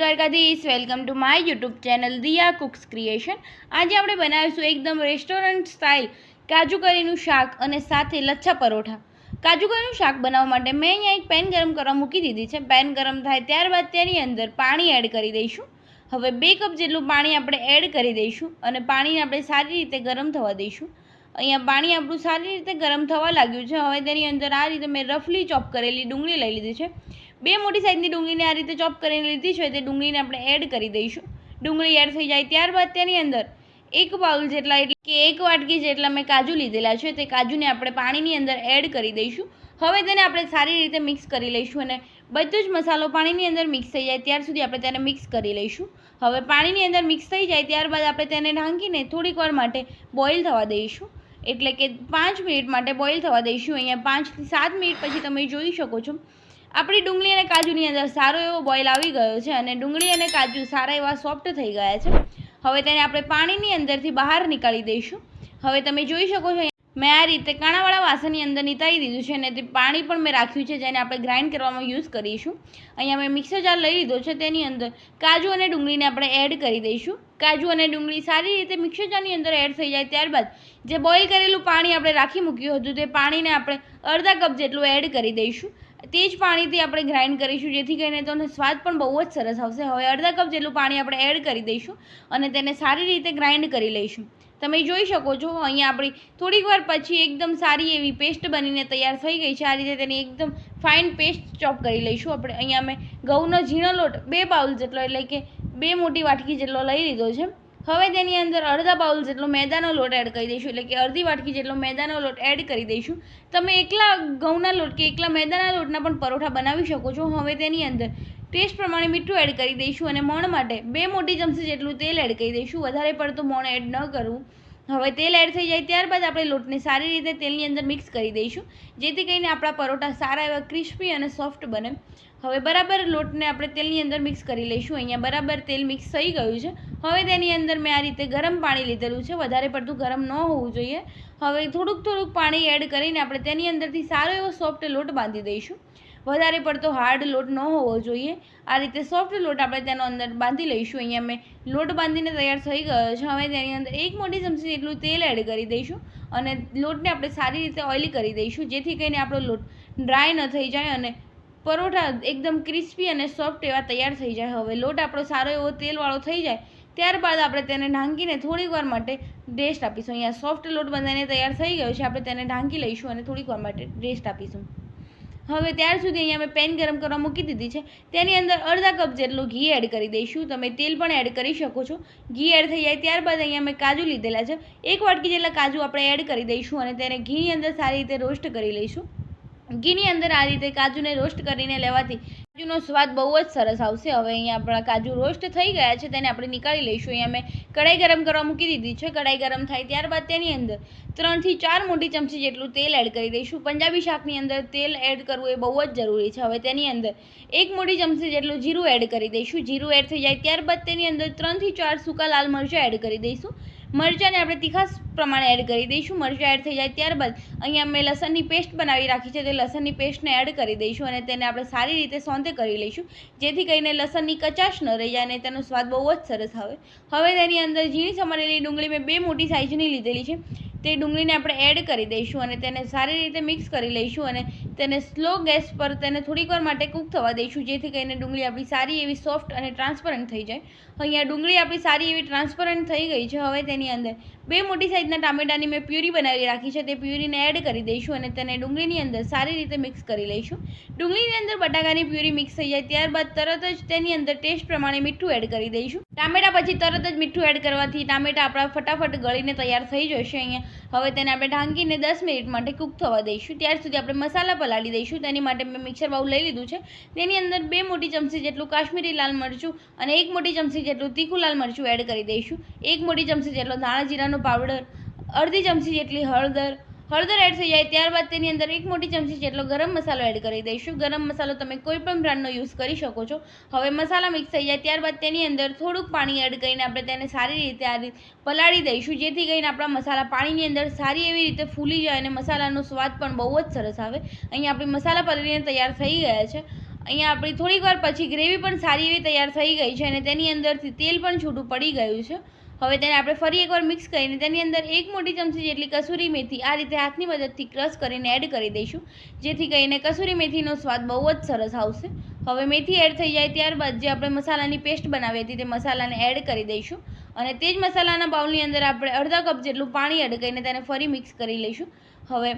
Dwarkadhish. Welcome to my YouTube channel Diya cooks creation આજે આપણે બનાવીશું એકદમ રેસ્ટોરન્ટ સ્ટાઇલ કાજુ કરીનું શાક અને સાથે લચ્છા પરોઠા. કાજુ કરીનું શાક બનાવવા માટે મેં અહીંયા એક પેન ગરમ કરવા મૂકી દીધી છે. પેન ગરમ થાય ત્યારબાદ તેની અંદર પાણી એડ કરી દઈશું. હવે બે કપ જેટલું પાણી આપણે એડ કરી દઈશું અને પાણીને આપણે સારી રીતે ગરમ થવા દઈશું. અહીંયા પાણી આપણું સારી રીતે ગરમ થવા લાગ્યું છે. હવે તેની અંદર આ રીતે મેં રફલી ચોપ કરેલી ડુંગળી લઈ લીધી છે. બે મોટી સાઇઝની ડુંગળીને આ રીતે ચોપ કરીને લીધી છે, તે ડુંગળીને આપણે એડ કરી દઈશું. ડુંગળી એડ થઈ જાય ત્યારબાદ તેની અંદર એક બાઉલ જેટલા એટલે કે એક વાટકી જેટલા મેં કાજુ લીધેલા છે, તે કાજુને આપણે પાણીની અંદર એડ કરી દઈશું. હવે તેને આપણે સારી રીતે મિક્સ કરી લઈશું અને બધો જ મસાલો પાણીની અંદર મિક્સ થઈ જાય, ત્યાર સુધી આપણે તેને મિક્સ કરી લઈશું. હવે પાણીની અંદર મિક્સ થઈ જાય, ત્યારબાદ આપણે તેને ઢાંકીને થોડીક વાર માટે બોઇલ થવા દઈશું. એટલે કે પાંચ મિનિટ માટે બોઇલ થવા દઈશું. અહીંયા પાંચથી સાત મિનિટ પછી તમે જોઈ શકો છો આપણી ડુંગળી અને કાજુની અંદર સારો એવો બોઇલ આવી ગયો છે અને ડુંગળી અને કાજુ સારા એવા સોફ્ટ થઈ ગયા છે. હવે તેને આપણે પાણીની અંદરથી બહાર નીકાળી દઈશું. હવે તમે જોઈ શકો છો, મેં આ રીતે કાણાવાળા વાસણની અંદર નિતારી દીધું છે અને તે પાણી પણ મેં રાખ્યું છે જેને આપણે ગ્રાઇન્ડ કરવામાં યુઝ કરીશું. અહીંયા મેં મિક્સર જાર લઈ લીધો છે, તેની અંદર કાજુ અને ડુંગળીને આપણે એડ કરી દઈશું. કાજુ અને ડુંગળી સારી રીતે મિક્સર જારની અંદર એડ થઈ જાય ત્યારબાદ જે બોઇલ કરેલું પાણી આપણે રાખી મૂક્યું હતું તે પાણીને આપણે અડધા કપ જેટલું એડ કરી દઈશું. તે જ પાણીથી આપણે ગ્રાઇન્ડ કરીશું, જેથી કરીને તેનો સ્વાદ પણ બહુ જ સરસ આવશે. હવે અડધા કપ જેટલું પાણી આપણે એડ કરી દઈશું અને તેને સારી રીતે ગ્રાઇન્ડ કરી લઈશું. તમે જોઈ શકો છો, અહીંયા આપણી થોડીક વાર પછી એકદમ સારી એવી પેસ્ટ બનીને તૈયાર થઈ ગઈ છે. આ રીતે તેની એકદમ ફાઇન પેસ્ટ ચોપ કરી લઈશું. આપણે અહીંયા મેં ઘઉંનો ઝીણો લોટ બે બાઉલ જેટલો, એટલે કે બે મોટી વાટકી જેટલો લઈ લીધો છે. હવે તેની અંદર અડધા બાઉલ જેટલો મેદાનો લોટ એડ કરી દઈશું. એટલે કે અડધી વાટકી જેટલો મેદાનો લોટ એડ કરી દઈશું. તમે એકલા ઘઉંના લોટ કે એકલા મેદાના લોટના પણ પરોઠા બનાવી શકો છો. હવે તેની અંદર ટેસ્ટ પ્રમાણે મીઠું એડ કરી દઈશું અને મોણ માટે બે મોટી ચમચી જેટલું તેલ એડ કરી દઈશું. વધારે પડતું મોણ એડ ન કરવું. હવે તેલ એડ થઈ જાય ત્યારબાદ આપણે લોટને સારી રીતે તેલની અંદર મિક્સ કરી દઈશું. જેથી કરીને આપણા પરોઠા સારા એવા ક્રિસ્પી અને સોફ્ટ બને. હવે બરાબર લોટને આપણે તેલની અંદર મિક્સ કરી લઈશું. અહીંયા બરાબર તેલ મિક્સ થઈ ગયું છે. હવે તેની અંદર મેં આ રીતે ગરમ પાણી લીધેલું છે. વધારે પડતું ગરમ ન હોવું જોઈએ. હવે થોડુંક થોડુંક પાણી એડ કરીને આપણે તેની અંદરથી સારો એવો સોફ્ટ લોટ બાંધી દઈશું. વધારે પડતો હાર્ડ લોટ ન હોવો જોઈએ. આ રીતે સોફ્ટ લોટ આપણે તેનો અંદર બાંધી લઈશું. અહીંયા મેં લોટ બાંધીને તૈયાર થઈ ગયો છે. હવે તેની અંદર એક મોટી ચમચી જેટલું તેલ એડ કરી દઈશું અને લોટને આપણે સારી રીતે ઓઇલી કરી દઈશું. જેથી કરીને આપણો લોટ ડ્રાય ન થઈ જાય અને પરોઠા એકદમ ક્રિસ્પી અને સોફ્ટ એવા તૈયાર થઈ જાય. હવે લોટ આપણો સારો એવો તેલવાળો થઈ જાય ત્યારબાદ આપણે તેને ઢાંકીને થોડીક વાર માટે રેસ્ટ આપીશું. અહીંયા સોફ્ટ લોટ બંધાઈને તૈયાર થઈ ગયો છે. આપણે તેને ઢાંકી લઈશું અને થોડીક વાર માટે રેસ્ટ આપીશું. હવે ત્યાર સુધી અહીંયા મેં પેન ગરમ કરવા મૂકી દીધી છે. તેની અંદર અડધા કપ જેટલું ઘી એડ કરી દઈશું. તમે તેલ પણ એડ કરી શકો છો. ઘી એડ થઈ જાય ત્યારબાદ અહીંયા મેં કાજુ લીધેલા છે. એક વાટકી જેટલા કાજુ આપણે એડ કરી દઈશું અને તેને ઘીની અંદર સારી રીતે રોસ્ટ કરી લઈશું. ઘીની અંદર આ રીતે કાજુને રોસ્ટ કરીને લેવાથી કાજુનો સ્વાદ બહુ જ સરસ આવશે. હવે અહીંયા આપણા કાજુ રોસ્ટ થઈ ગયા છે, તેને આપણે નીકાળી લઈશું. અહીંયા મેં કઢાઈ ગરમ કરવા મૂકી દીધી છે. કઢાઈ ગરમ થાય ત્યારબાદ તેની અંદર ત્રણથી ચાર મોટી ચમચી જેટલું તેલ એડ કરી દઈશું. પંજાબી શાકની અંદર તેલ એડ કરવું એ બહુ જ જરૂરી છે. હવે તેની અંદર એક મોટી ચમચી જેટલું જીરું એડ કરી દઈશું. જીરું એડ થઈ જાય ત્યારબાદ તેની અંદર ત્રણથી ચાર સૂકા લાલ મરચાં એડ કરી દઈશું. મરચાંને આપણે તીખાસ પ્રમાણે એડ કરી દઈશું. મરચાં એડ થઈ જાય ત્યારબાદ અહીંયા મેં લસણની પેસ્ટ બનાવી રાખી છે. તે લસણની પેસ્ટને એડ કરી દઈશું અને તેને આપણે સારી રીતે સોંતે કરી લઈશું. જેથી કરીને લસણની કચાશ ન રહી જાય અને તેનો સ્વાદ બહુ જ સરસ આવે. હવે તેની અંદર ઝીણી સમારેલી ડુંગળી મેં બે મોટી સાઇઝની લીધેલી છે. તે ડુંગળીને આપણે એડ કરી દઈશું અને તેને સારી રીતે મિક્સ કરી લઈશું અને તેને સ્લો ગેસ પર તેને થોડીક વાર માટે કૂક થવા દઈશું, જેથી કરીને ડુંગળી આપણી સારી એવી સોફ્ટ અને ટ્રાન્સપરન્ટ થઈ જાય. અહીંયા ડુંગળી આપણી સારી એવી ટ્રાન્સપરન્ટ થઈ ગઈ છે. હવે તેની અંદર બે મોટી સાઇઝના ટામેટાની મેં પ્યુરી બનાવી રાખી છે. તે પ્યુરીને એડ કરી દઈશું અને તેને ડુંગળીની અંદર સારી રીતે મિક્સ કરી લઈશું. ડુંગળીની અંદર બટાકાની પ્યુરી મિક્સ થઈ જાય. ત્યારબાદ તરત જ તેની અંદર ટેસ્ટ પ્રમાણે મીઠું એડ કરી દઈશું. ટામેટા પછી તરત જ મીઠું એડ કરવાથી ટામેટા આપણા ફટાફટ ગળીને તૈયાર થઈ જશે. અહીંયા હવે તેને આપણે ઢાંકીને દસ મિનિટ માટે કૂક થવા દઈશું. ત્યાર સુધી આપણે મસાલા પલાળી દઈશું. તેની માટે મેં મિક્સર બાઉલ લઈ લીધું છે. તેની અંદર બે મોટી ચમચી જેટલું કાશ્મીરી લાલ મરચું અને એક મોટી ચમચી જેટલું તીખું લાલ મરચું એડ કરી દઈશું. એક મોટી ચમચી જેટલો ધાણા જીરાનો પાવડર, અડધી ચમચી જેટલી હળદર હળદર એડ થઈ જાય ત્યારબાદ તેની અંદર એક મોટી ચમચી જેટલો ગરમ મસાલો એડ કરી દઈશું. ગરમ મસાલો તમે કોઈ પણ બ્રાન્ડનો યુઝ કરી શકો છો. હવે મસાલા મિક્સ થઈ જાય ત્યારબાદ તેની અંદર થોડુંક પાણી એડ કરીને આપણે તેને સારી રીતે આ રીતે પલાળી દઈશું. જેથી કરીને આપણા મસાલા પાણીની અંદર સારી એવી રીતે ફૂલી જાય અને મસાલાનો સ્વાદ પણ બહુ જ સરસ આવે. અહીંયા આપણી મસાલા પલળીને તૈયાર થઈ ગયા છે. અહીંયા આપણી થોડીક વાર પછી ગ્રેવી પણ સારી એવી તૈયાર થઈ ગઈ છે અને તેની અંદરથી તેલ પણ છૂટું પડી ગયું છે. હવે તેને આપણે ફરી એકવાર મિક્સ કરીને તેની અંદર એક મોટી ચમચી જેટલી કસૂરી મેથી આ રીતે હાથની મદદથી ક્રશ કરીને એડ કરી દઈશું. જેથી કરીને કસૂરી મેથીનો સ્વાદ બહુ જ સરસ આવશે. હવે મેથી એડ થઈ જાય ત્યારબાદ જે આપણે મસાલાની પેસ્ટ બનાવી હતી તે મસાલાને એડ કરી દઈશું. અને તે જ મસાલાના બાઉલની અંદર આપણે અડધા કપ જેટલું પાણી એડ કરીને તેને ફરી મિક્સ કરી લઈશું. હવે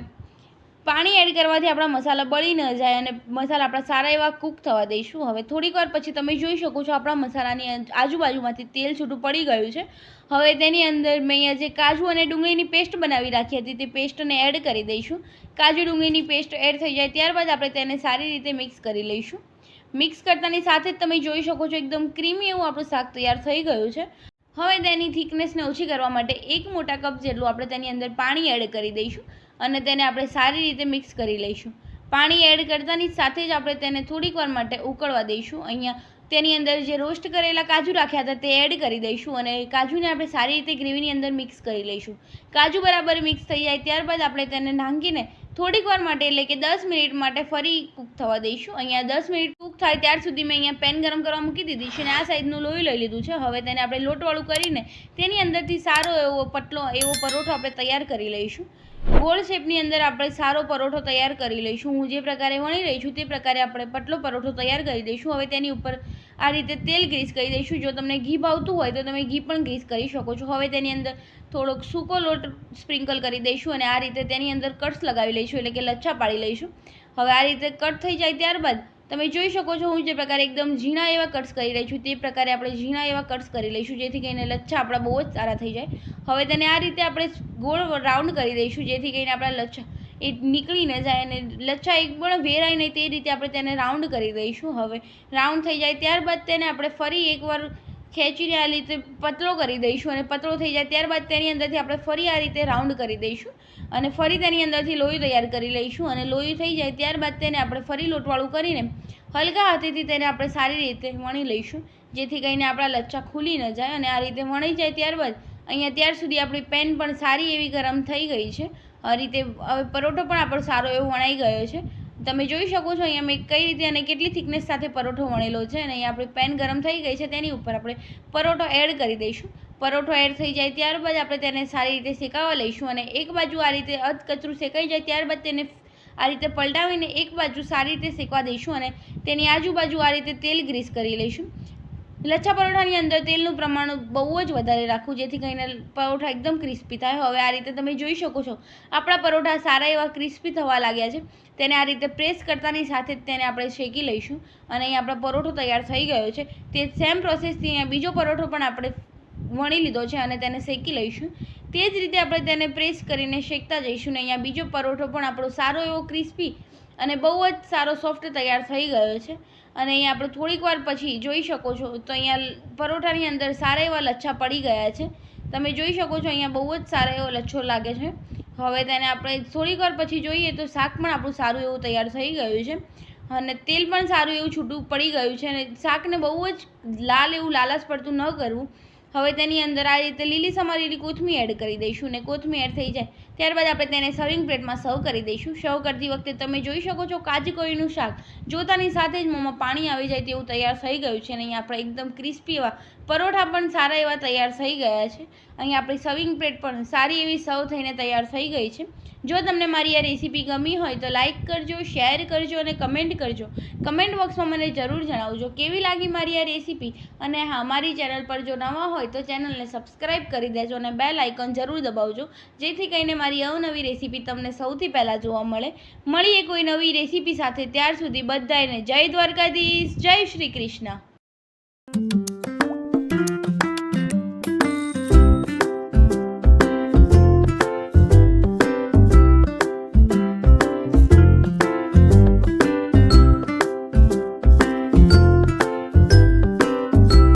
પાણી એડ કરવાથી આપણા મસાલા બળી ન જાય અને મસાલા આપણા સારા એવા કૂક થવા દઈશું હવે? થોડીક વાર પછી તમે જોઈ શકો છો આપણા મસાલાની આજુબાજુમાંથી તેલ છૂટું પડી ગયું છે. હવે તેની અંદર મેં અહીંયા જે કાજુ અને ડુંગળીની પેસ્ટ બનાવી રાખી હતી તે પેસ્ટને એડ કરી દઈશું. કાજુ, ડુંગળીની પેસ્ટ એડ થઈ જાય ત્યારબાદ આપણે તેને સારી રીતે મિક્સ કરી લઈશું. મિક્સ કરતાની સાથે જ તમે જોઈ શકો છો એકદમ ક્રીમી એવું આપણું શાક તૈયાર થઈ ગયું છે. હવે તેની થિકનેસને ઓછી કરવા માટે એક મોટા કપ જેટલું આપણે તેની અંદર પાણી એડ કરી દઈશું. અને તેને આપણે સારી રીતે મિક્સ કરી લઈશું. પાણી એડ કરતાની સાથે જ આપણે તેને થોડીક વાર માટે ઉકળવા દઈશું. અહીંયા તેની અંદર જે રોસ્ટ કરેલા કાજુ રાખ્યા હતા તે એડ કરી દઈશું અને કાજુને આપણે સારી રીતે ગ્રેવીની અંદર મિક્સ કરી લઈશું. કાજુ બરાબર મિક્સ થઈ જાય ત્યારબાદ આપણે તેને નાંગીને થોડીક વાર માટે એટલે કે દસ મિનિટ માટે ફરી કૂક થવા દઈશું. અહીંયા દસ મિનિટ કૂક થાય ત્યાર સુધી મેં અહીંયા પેન ગરમ કરવા મૂકી દીધી છે અને આ સાઈઝનું લોહી લઈ લીધું છે. હવે તેને આપણે લોટવાળું કરીને તેની અંદરથી સારો એવો પતલો એવો પરોઠો આપણે તૈયાર કરી લઈશું. ગોળ શેપની અંદર આપણે સારો પરોઠો તૈયાર કરી લઈશું. હું જે પ્રકારે વણી રહી છું તે પ્રકારે આપણે પટલો પરોઠો તૈયાર કરી દઈશું. હવે તેની ઉપર આ રીતે તેલ ગ્રીસ કરી દઈશું. જો તમને ઘી ભાવતું હોય તો તમે ઘી પણ ગ્રીસ કરી શકો છો. હવે તેની અંદર થોડોક સૂકો લોટ સ્પ્રિંકલ કરી દઈશું અને આ રીતે તેની અંદર કટ્સ લગાવી લઈશું, એટલે કે લચ્છા પાડી લઈશું. હવે આ રીતે કટ થઈ જાય ત્યારબાદ તમે જોઈ શકો છો હું જે પ્રકારે એકદમ ઝીણા એવા કટ્સ કરી રહી છું. તે પ્રકારે આપણે ઝીણા એવા કટ્સ કરી લઈશું, જેથી કરીને લચ્છા આપણા બહુ જ સારા થઈ જાય. હવે તેને આ રીતે આપણે ગોળ રાઉન્ડ કરી દઈશું, જેથી કરીને આપણા લચ્છા એ નીકળી ન જાય અને લચ્છા એક પણ વેરાય નહીં, તે રીતે આપણે તેને રાઉન્ડ કરી દઈશું. હવે રાઉન્ડ થઈ જાય ત્યારબાદ તેને આપણે ફરી એકવાર ખેંચીને આ રીતે પતળો કરી દઈશું અને પતળો થઈ જાય ત્યારબાદ તેની અંદરથી આપણે ફરી આ રીતે રાઉન્ડ કરી દઈશું અને ફરી તેની અંદરથી લોહી તૈયાર કરી લઈશું અને લોહી થઈ જાય ત્યારબાદ તેને આપણે ફરી લોટવાળું કરીને હલકા હાથેથી તેને આપણે સારી રીતે વણી લઈશું, જેથી કરીને આપણા લચ્છા ખુલી ન જાય અને આ રીતે વણી જાય ત્યારબાદ અહીંયા ત્યાર સુધી આપણી પેન પણ સારી એવી ગરમ થઈ ગઈ છે. આ રીતે હવે પરોઠો પણ આપણો સારો એવો વણાઈ ગયો છે. તમે જોઈ શકો છો અહીંયા મેં કઈ રીતે અને કેટલી થિકનેસ સાથે પરોઠો વણેલો છે અને અહીંયા આપણી પેન ગરમ થઈ ગઈ છે. તેની ઉપર આપણે પરોઠો એડ કરી દઈશું. પરોઠો એડ થઈ જાય ત્યારબાદ આપણે તેને સારી રીતે શેકાવા લઈશું અને એક બાજુ આ રીતે અધ કચરું શેકાઈ જાય ત્યારબાદ તેને આ રીતે પલટાવીને એક બાજુ સારી રીતે શેકવા દઈશું અને તેની આજુબાજુ આ રીતે તેલ ગ્રીસ કરી લઈશું. લચ્છા પરોઠાની અંદર તેલનું પ્રમાણ બહુ જ વધારે રાખવું, જેથી કરીને પરોઠા એકદમ ક્રિસ્પી થાય. હવે આ રીતે તમે જોઈ શકો છો, આપણા પરોઠા સારા એવા ક્રિસ્પી થવા લાગ્યા છે. તેને આ રીતે પ્રેસ કરતાની સાથે જ તેને આપણે શેકી લઈશું. અને અહીં આપણો પરોઠો તૈયાર થઈ ગયો છે. તે સેમ પ્રોસેસથી અહીંયા બીજો પરોઠો પણ આપણે વણી લીધો છે અને તેને શેકી લઈશું. તે જ રીતે આપણે તેને પ્રેસ કરીને શેકતા જઈશું ને અહીંયા બીજો પરોઠો પણ આપણો સારો એવો ક્રિસ્પી અને બહુ જ સારો સોફ્ટ તૈયાર થઈ ગયો છે. અને અહીંયા આપણે થોડીક વાર પછી જોઈ શકો છો. તો અહીંયા પરોઠાની અંદર સારા એવા લચ્છા પડી ગયા છે. તમે જોઈ શકો છો અહીંયા બહુ જ સારો એવો લચ્છો લાગે છે. હવે તેને આપણે થોડીક વાર પછી જોઈએ તો શાક પણ આપણું સારું એવું તૈયાર થઈ ગયું છે. અને તેલ પણ સારું એવું છૂટું પડી ગયું છે અને શાકને બહુ જ લાલ એવું લાલાશ પડતું ન કરવું. હવે તેની અંદર આ રીતે લીલી સમારેલી કોથમી એડ કરી દઈશું ને કોથમી એડ થઈ જાય. ત્યારબાદ આપણે તેને સર્વિંગ પ્લેટમાં સર્વ કરી દઈશું. સર્વ કરતી વખતે તમે જોઈ શકો છો કાજી કોળીનું શાક. જોતાની સાથે જ મોંમાં પાણી આવી જાય તેવું તૈયાર થઈ ગયું છે અને અહીંયા આપણે એકદમ ક્રિસ્પી એવા પરોઠા પણ સારા એવા તૈયાર થઈ ગયા છે. અહીં આપણી સર્વિંગ પ્લેટ પણ સારી એવી સર્વ થઈને તૈયાર થઈ ગઈ છે. જો તમને મારી આ રેસીપી ગમી હોય તો લાઇક કરજો શેર કરજો અને કમેન્ટ કરજો. કમેન્ટ બોક્સમાં મને જરૂર જણાવજો કેવી લાગી મારી આ રેસીપી અને હા, મારી ચેનલ પર જો નવા હોય તો ચેનલને સબસ્ક્રાઈબ કરી દેજો અને બેલ આઇકન જરૂર દબાવજો. જેથી કરીને મારી અવનવી રેસીપી તમને સૌથી પહેલાં જોવા મળે. મળીએ કોઈ નવી રેસીપી સાથે. ત્યાર સુધી બધાને જય દ્વારકાધીશ, જય શ્રી કૃષ્ણ.